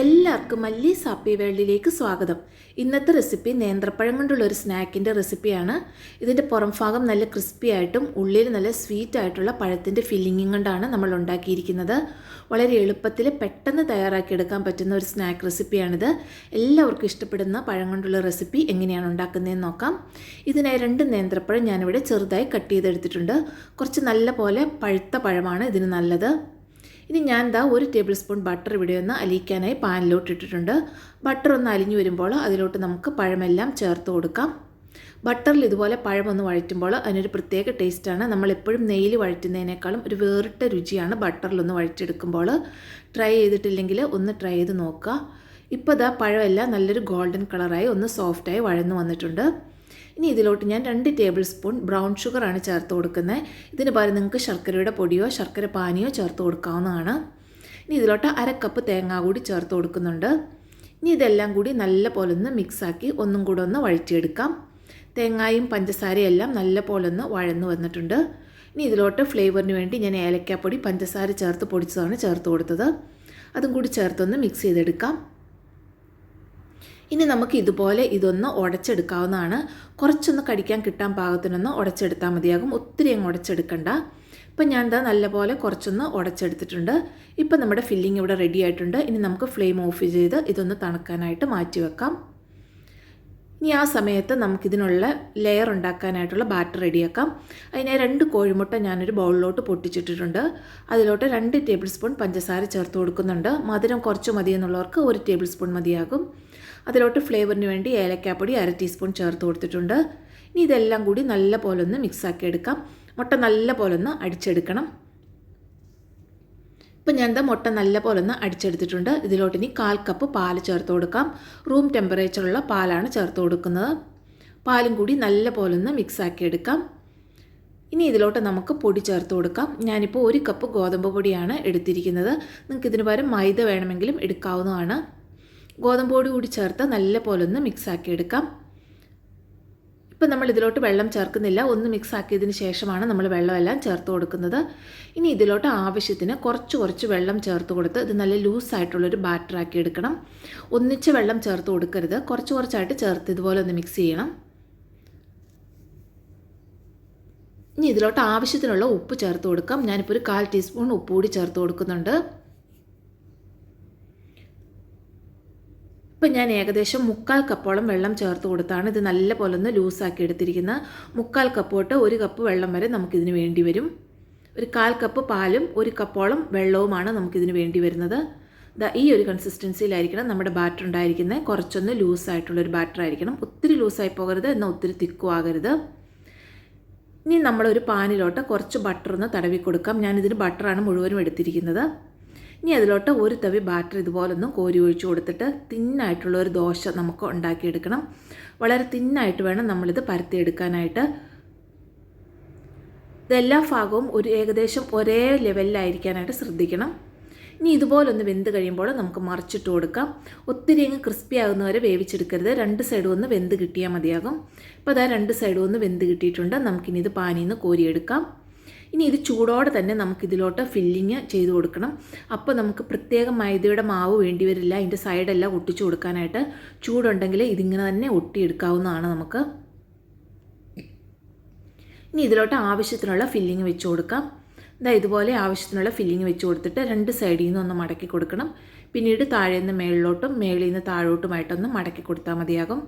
എല്ലാവർക്കും മല്ലി സാപ്പി വേൾഡിലേക്ക് സ്വാഗതം. ഇന്നത്തെ റെസിപ്പി നേന്ത്രപ്പഴം കൊണ്ടുള്ള ഒരു സ്നാക്കിന്റെ റെസിപ്പിയാണ്. ഇതിന്റെ പുറം ഭാഗം നല്ല ക്രിസ്പി ആയിട്ടും ഉള്ളിൽ നല്ല സ്വീറ്റ് ആയിട്ടുള്ള പഴത്തിന്റെ ഫില്ലിങ്ങും കൊണ്ടാണ് നമ്മൾ ഉണ്ടാക്കിയിരിക്കുന്നത്. വളരെ എളുപ്പത്തിൽ പെട്ടെന്ന് തയ്യാറാക്കിയെടുക്കാൻ പറ്റുന്ന ഒരു സ്നാക്ക് റെസിപ്പിയാണിത്. എല്ലാവർക്കും ഇഷ്ടപ്പെടുന്ന പഴം കൊണ്ടുള്ള റെസിപ്പി എങ്ങനെയാണ് ഉണ്ടാക്കുന്നതെന്ന് നോക്കാം. ഇതിനായി രണ്ട് നേന്ത്രപ്പഴം ഞാനിവിടെ ചെറുതായി കട്ട് ചെയ്തെടുത്തിട്ടുണ്ട്. കുറച്ച് നല്ല പോലെ പഴുത്ത പഴമാണ് ഇതിന് നല്ലത്. ഇനി ഞാൻ ദാ ഒരു ടേബിൾ സ്പൂൺ ബട്ടർ ഇവിടെ ഒന്ന് അലിയിക്കാനായി പാനിലോട്ട് ഇട്ടിട്ടുണ്ട്. ബട്ടർ ഒന്ന് അലിഞ്ഞു വരുമ്പോൾ അതിലോട്ട് നമുക്ക് പഴമെല്ലാം ചേർത്ത് കൊടുക്കാം. ബട്ടറിൽ ഇതുപോലെ പഴം ഒന്ന് വഴറ്റുമ്പോൾ അതിനൊരു പ്രത്യേക ടേസ്റ്റാണ് നമ്മളെപ്പോഴും നെയ്യിൽ വഴറ്റുന്നതിനേക്കാളും ഒരു വേറിട്ട രുചിയാണ് ബട്ടറിലൊന്ന് വഴറ്റിയെടുക്കുമ്പോൾ. ട്രൈ ചെയ്തിട്ടില്ലെങ്കിൽ ഒന്ന് ട്രൈ ചെയ്ത് നോക്കുക. ഇപ്പോൾ ഇതാ പഴമെല്ലാം നല്ലൊരു ഗോൾഡൻ കളറായി ഒന്ന് സോഫ്റ്റായി വഴന്നു വന്നിട്ടുണ്ട്. ഇനി ഇതിലോട്ട് ഞാൻ രണ്ട് ടേബിൾ സ്പൂൺ ബ്രൗൺ ഷുഗറാണ് ചേർത്ത് കൊടുക്കുന്നത്. ഇതിന് പകരം നിങ്ങൾക്ക് ശർക്കരയുടെ പൊടിയോ ശർക്കര പാനിയോ ചേർത്ത് കൊടുക്കാവുന്നതാണ്. ഇനി ഇതിലോട്ട് അര കപ്പ് തേങ്ങ കൂടി ചേർത്ത് കൊടുക്കുന്നുണ്ട്. ഇനി ഇതെല്ലാം കൂടി നല്ല പോലെ ഒന്ന് മിക്സാക്കി ഒന്നും കൂടെ ഒന്ന് വഴറ്റിയെടുക്കാം. തേങ്ങായും പഞ്ചസാരയും എല്ലാം നല്ല പോലെ ഒന്ന് വഴന്നു വന്നിട്ടുണ്ട്. ഇനി ഇതിലോട്ട് ഫ്ലേവറിന് വേണ്ടി ഞാൻ ഏലക്കാപ്പൊടി പഞ്ചസാര ചേർത്ത് പൊടിച്ചതാണ് ചേർത്ത് കൊടുത്തത്. അതും കൂടി ചേർത്തൊന്ന് മിക്സ് ചെയ്തെടുക്കാം. ഇനി നമുക്ക് ഇതുപോലെ ഇതൊന്ന് ഉടച്ചെടുക്കാവുന്നതാണ്. കുറച്ചൊന്ന് കടിക്കാൻ കിട്ടാൻ പാകത്തിനൊന്ന് ഉടച്ചെടുത്താൽ മതിയാകും. ഒത്തിരി അങ്ങ് ഉടച്ചെടുക്കണ്ട. ഇപ്പം ഞാൻ ഇതാ നല്ലപോലെ കുറച്ചൊന്ന് ഉടച്ചെടുത്തിട്ടുണ്ട്. ഇപ്പം നമ്മുടെ ഫില്ലിംഗ് ഇവിടെ റെഡി ആയിട്ടുണ്ട്. ഇനി നമുക്ക് ഫ്ലെയിം ഓഫ് ചെയ്ത് ഇതൊന്ന് തണുക്കാനായിട്ട് മാറ്റി വെക്കാം. ഇനി ആ സമയത്ത് നമുക്കിതിനുള്ള ലെയർ ഉണ്ടാക്കാനായിട്ടുള്ള ബാറ്റർ റെഡിയാക്കാം അതിനെ രണ്ട് കോഴിമുട്ട ഞാനൊരു ബൗളിലോട്ട് പൊട്ടിച്ചിട്ടിട്ടുണ്ട്. അതിലോട്ട് രണ്ട് ടേബിൾ സ്പൂൺ പഞ്ചസാര ചേർത്ത് കൊടുക്കുന്നുണ്ട്. മധുരം കുറച്ച് മതി എന്നുള്ളവർക്ക് ഒരു ടേബിൾ സ്പൂൺ മതിയാകും. അതിലോട്ട് ഫ്ലേവറിന് വേണ്ടി ഏലക്കാപ്പൊടി അര ടീസ്പൂൺ ചേർത്ത് കൊടുത്തിട്ടുണ്ട്. ഇനി ഇതെല്ലാം കൂടി നല്ല പോലെ ഒന്ന് മിക്സാക്കി എടുക്കാം മുട്ട നല്ല പോലെ ഒന്ന് അടിച്ചെടുക്കണം. ഇപ്പം ഞാൻ എന്താ മുട്ട നല്ല പോലെ ഒന്ന് അടിച്ചെടുത്തിട്ടുണ്ട്. ഇതിലോട്ട് ഇനി കാൽ കപ്പ് പാൽ ചേർത്ത് കൊടുക്കാം. റൂം ടെമ്പറേച്ചറുള്ള പാലാണ് ചേർത്ത് കൊടുക്കുന്നത്. പാലും കൂടി നല്ല പോലെ ഒന്ന് മിക്സാക്കി എടുക്കാം. ഇനി ഇതിലോട്ട് നമുക്ക് പൊടി ചേർത്ത് കൊടുക്കാം. ഞാനിപ്പോൾ ഒരു കപ്പ് ഗോതമ്പ് പൊടിയാണ് എടുത്തിരിക്കുന്നത്. നിങ്ങൾക്ക് ഇതിന് പകരം മൈദ വേണമെങ്കിലും എടുക്കാവുന്നതാണ്. ഗോതമ്പ് പൊടി കൂടി ചേർത്ത് നല്ല പോലെ ഒന്ന് മിക്സാക്കി എടുക്കാം. ഇപ്പം നമ്മൾ ഇതിലോട്ട് വെള്ളം ചേർക്കുന്നില്ല. ഒന്ന് മിക്സ് ആക്കിയതിന് ശേഷമാണ് നമ്മൾ വെള്ളമെല്ലാം ചേർത്ത് കൊടുക്കുന്നത്. ഇനി ഇതിലോട്ട് ആവശ്യത്തിന് കുറച്ച് കുറച്ച് വെള്ളം ചേർത്ത് കൊടുത്ത് ഇത് നല്ല ലൂസായിട്ടുള്ളൊരു ബാറ്ററാക്കി എടുക്കണം. ഒന്നിച്ച് വെള്ളം ചേർത്ത് കൊടുക്കരുത്. കുറച്ച് കുറച്ചായിട്ട് ചേർത്ത് ഇതുപോലെ ഒന്ന് മിക്സ് ചെയ്യണം. ഇനി ഇതിലോട്ട് ആവശ്യത്തിനുള്ള ഉപ്പ് ചേർത്ത് കൊടുക്കാം. ഞാനിപ്പോൾ ഒരു കാൽ ടീസ്പൂൺ ഉപ്പ് കൂടി ചേർത്ത് കൊടുക്കുന്നുണ്ട്. ഇപ്പം ഞാൻ ഏകദേശം മുക്കാൽ കപ്പോളം വെള്ളം ചേർത്ത് കൊടുത്താണ് ഇത് നല്ല പോലെ ഒന്ന് ലൂസാക്കി എടുത്തിരിക്കുന്നത്. മുക്കാൽ കപ്പ് തൊട്ട് ഒരു കപ്പ് വെള്ളം വരെ നമുക്കിതിന് വേണ്ടി വരും. ഒരു കാൽ കപ്പ് പാലും ഒരു കപ്പോളം വെള്ളവുമാണ് നമുക്കിതിന് വേണ്ടി വരുന്നത്. ദാ ഈ ഒരു കൺസിസ്റ്റൻസിയിലായിരിക്കണം നമ്മുടെ ബാറ്റർ ഉണ്ടായിരിക്കുന്നത്. കുറച്ചൊന്ന് ലൂസായിട്ടുള്ളൊരു ബാറ്റർ ആയിരിക്കണം. ഒത്തിരി ലൂസായി പോകരുത് എന്നാൽ ഒത്തിരി തിക്കും ആകരുത്. ഇനി നമ്മളൊരു പാനിലോട്ട് കുറച്ച് ബട്ടർ ഒന്ന് തടവി കൊടുക്കാം. ഞാനിതിന് ബട്ടറാണ് മുഴുവനും എടുത്തിരിക്കുന്നത്. ഇനി അതിലോട്ട് ഒരു തവി ബാറ്റർ ഇതുപോലൊന്നും കോരി ഒഴിച്ചു കൊടുത്തിട്ട് തിന്നായിട്ടുള്ള ഒരു ദോശ നമുക്ക് ഉണ്ടാക്കിയെടുക്കണം. വളരെ തിന്നായിട്ട് വേണം നമ്മളിത് പരത്തിയെടുക്കാനായിട്ട്. ഇതെല്ലാ ഭാഗവും ഒരു ഏകദേശം ഒരേ ലെവലിലായിരിക്കാനായിട്ട് ശ്രദ്ധിക്കണം. ഇനി ഇതുപോലൊന്ന് വെന്ത് കഴിയുമ്പോൾ നമുക്ക് മറിച്ചിട്ട് കൊടുക്കാം. ഒത്തിരി അങ്ങ് ക്രിസ്പി ആകുന്നവരെ വേവിച്ചെടുക്കരുത്. രണ്ട് സൈഡും ഒന്ന് വെന്ത് കിട്ടിയാൽ മതിയാകും. ഇപ്പോൾ അതാ രണ്ട് സൈഡും ഒന്ന് വെന്ത് കിട്ടിയിട്ടുണ്ട്. നമുക്കിനി ഇത് പാനിയിൽ നിന്ന് കോരിയെടുക്കാം. ഇനി ഇത് ചൂടോടെ തന്നെ നമുക്കിതിലോട്ട് ഫില്ലിങ് ചെയ്ത് കൊടുക്കണം. അപ്പോൾ നമുക്ക് പ്രത്യേക മൈദയുടെ മാവ് വേണ്ടി വരില്ല അതിന്റെ സൈഡെല്ലാം ഒട്ടിച്ച് കൊടുക്കാനായിട്ട് ചൂടുണ്ടെങ്കിൽ ഇതിങ്ങനെ തന്നെ ഒട്ടിയെടുക്കാവുന്നതാണ് നമുക്ക്. ഇനി ഇതിലോട്ട് ആവശ്യത്തിനുള്ള ഫില്ലിങ് വെച്ച് കൊടുക്കാം. ഇതാ ഇതുപോലെ ആവശ്യത്തിനുള്ള ഫില്ലിങ് വെച്ച് കൊടുത്തിട്ട് രണ്ട് സൈഡിൽ നിന്ന് ഒന്ന് മടക്കി കൊടുക്കണം. പിന്നീട് താഴേന്ന് മേളിലോട്ടും മേളിൽ നിന്ന് താഴോട്ടുമായിട്ടൊന്ന് മടക്കി കൊടുത്താൽ മതിയാകും.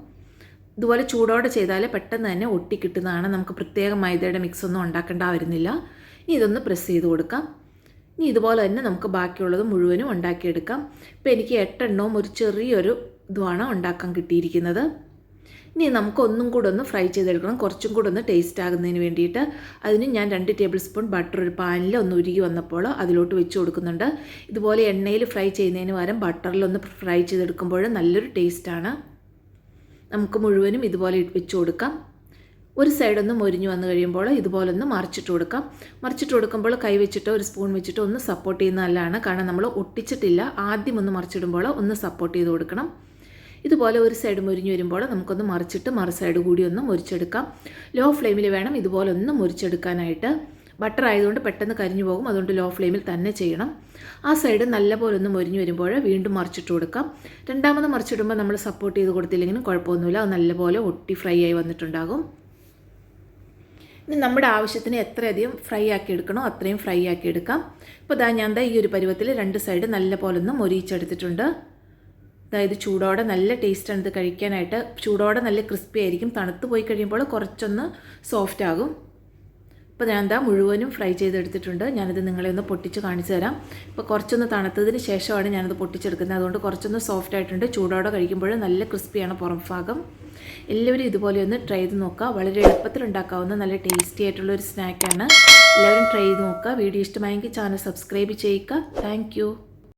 ഇതുപോലെ ചൂടോടെ ചെയ്താൽ പെട്ടെന്ന് തന്നെ ഒട്ടി കിട്ടുന്നതാണ് നമുക്ക് പ്രത്യേക മൈദയുടെ മിക്സ് ഒന്നും ഉണ്ടാക്കേണ്ട വരുന്നില്ല ഇനി ഇതൊന്ന് പ്രസ് ചെയ്ത് കൊടുക്കാം. ഇനി ഇതുപോലെ തന്നെ നമുക്ക് ബാക്കിയുള്ളത് മുഴുവനും ഉണ്ടാക്കിയെടുക്കാം. ഇപ്പോൾ എനിക്ക് എട്ടെണ്ണവും ഒരു ചെറിയൊരു ഇതുമാണ് ഉണ്ടാക്കാൻ കിട്ടിയിരിക്കുന്നത്. ഇനി നമുക്ക് ഒന്നും കൂടെ ഒന്ന് ഫ്രൈ ചെയ്തെടുക്കണം. കുറച്ചും കൂടെ ഒന്ന് ടേസ്റ്റ് ആകുന്നതിന് വേണ്ടിയിട്ട്. അതിന് ഞാൻ രണ്ട് ടേബിൾ സ്പൂൺ ബട്ടർ ഒരു പാനിൽ ഒന്ന് ഉരുകി വന്നപ്പോൾ അതിലോട്ട് വെച്ച് കൊടുക്കുന്നുണ്ട്. ഇതുപോലെ എണ്ണയിൽ ഫ്രൈ ചെയ്യുന്നതിന് പകരം ബട്ടറിൽ ഒന്ന് ഫ്രൈ ചെയ്തെടുക്കുമ്പോൾ നല്ലൊരു ടേസ്റ്റാണ് നമുക്ക് മുഴുവനും ഇതുപോലെ വെച്ച് കൊടുക്കാം. ഒരു സൈഡൊന്ന് മൊരിഞ്ഞു വന്നു കഴിയുമ്പോൾ ഇതുപോലെ ഒന്ന് മറിച്ചിട്ട് കൊടുക്കാം. മറിച്ചിട്ട് കൊടുക്കുമ്പോൾ കൈ വെച്ചിട്ടോ ഒരു സ്പൂൺ വെച്ചിട്ടോ ഒന്ന് സപ്പോർട്ട് ചെയ്യുന്ന നല്ലതാണ്. കാരണം നമ്മൾ ഒട്ടിച്ചിട്ടില്ല. ആദ്യം ഒന്ന് മറിച്ചിടുമ്പോൾ ഒന്ന് സപ്പോർട്ട് ചെയ്ത് കൊടുക്കണം. ഇതുപോലെ ഒരു സൈഡ് മുരിഞ്ഞു വരുമ്പോൾ നമുക്കൊന്ന് മറിച്ചിട്ട് മറു സൈഡ് കൂടി ഒന്ന് മുരിച്ചെടുക്കാം. ലോ ഫ്ലെയിമിൽ വേണം ഇതുപോലെ ഒന്ന് മുരിച്ചെടുക്കാനായിട്ട്. ബട്ടർ ആയതുകൊണ്ട് പെട്ടെന്ന് കരിഞ്ഞു പോകും. അതുകൊണ്ട് ലോ ഫ്ലെയിമിൽ തന്നെ ചെയ്യണം. ആ സൈഡ് നല്ലപോലെ ഒന്ന് മൊരിഞ്ഞ് വരുമ്പോൾ വീണ്ടും മറിച്ചിട്ട് കൊടുക്കാം. രണ്ടാമത് മറിച്ചിടുമ്പോൾ നമ്മൾ സപ്പോർട്ട് ചെയ്ത് കൊടുത്തില്ലെങ്കിലും കുഴപ്പമൊന്നുമില്ല. അത് നല്ലപോലെ ഒട്ടി ഫ്രൈ ആയി വന്നിട്ടുണ്ടാകും. ഇനി നമ്മുടെ ആവശ്യത്തിന് എത്രയധികം ഫ്രൈ ആക്കി എടുക്കണോ അത്രയും ഫ്രൈ ആക്കി എടുക്കാം. ഇപ്പോൾ ദാ ഞാൻ ദാ ഈ ഒരു പരുവത്തിൽ രണ്ട് സൈഡ് നല്ല പോലെ ഒന്ന് മൊരിയിച്ചെടുത്തിട്ടുണ്ട് അതായത് ചൂടോടെ നല്ല ടേസ്റ്റാണ് ഇത് കഴിക്കാനായിട്ട്. ചൂടോടെ നല്ല ക്രിസ്പി ആയിരിക്കും. തണുത്ത് പോയി കഴിയുമ്പോൾ കുറച്ചൊന്ന് സോഫ്റ്റ് ആകും. ഇപ്പോൾ ഞാൻ എന്താ മുഴുവനും ഫ്രൈ ചെയ്തെടുത്തിട്ടുണ്ട്. ഞാനിത് നിങ്ങളെ ഒന്ന് പൊട്ടിച്ച് കാണിച്ചു തരാം. ഇപ്പോൾ കുറച്ചൊന്ന് തണുത്തതിന് ശേഷമാണ് ഞാനത് പൊട്ടിച്ചെടുക്കുന്നത്. അതുകൊണ്ട് കുറച്ചൊന്ന് സോഫ്റ്റ് ആയിട്ടുണ്ട്. ചൂടോടെ കഴിക്കുമ്പോൾ നല്ല ക്രിസ്പിയാണ് പുറം ഭാഗം. എല്ലാവരും ഇതുപോലെ ഒന്ന് ട്രൈ ചെയ്ത് നോക്കുക. വളരെ എളുപ്പത്തിൽ ഉണ്ടാക്കാവുന്ന നല്ല ടേസ്റ്റി ആയിട്ടുള്ള ഒരു സ്നാക്കാണ് എല്ലാവരും ട്രൈ ചെയ്ത് നോക്കുക. വീഡിയോ ഇഷ്ടമായെങ്കിൽ ചാനൽ സബ്സ്ക്രൈബ് ചെയ്യുക. താങ്ക്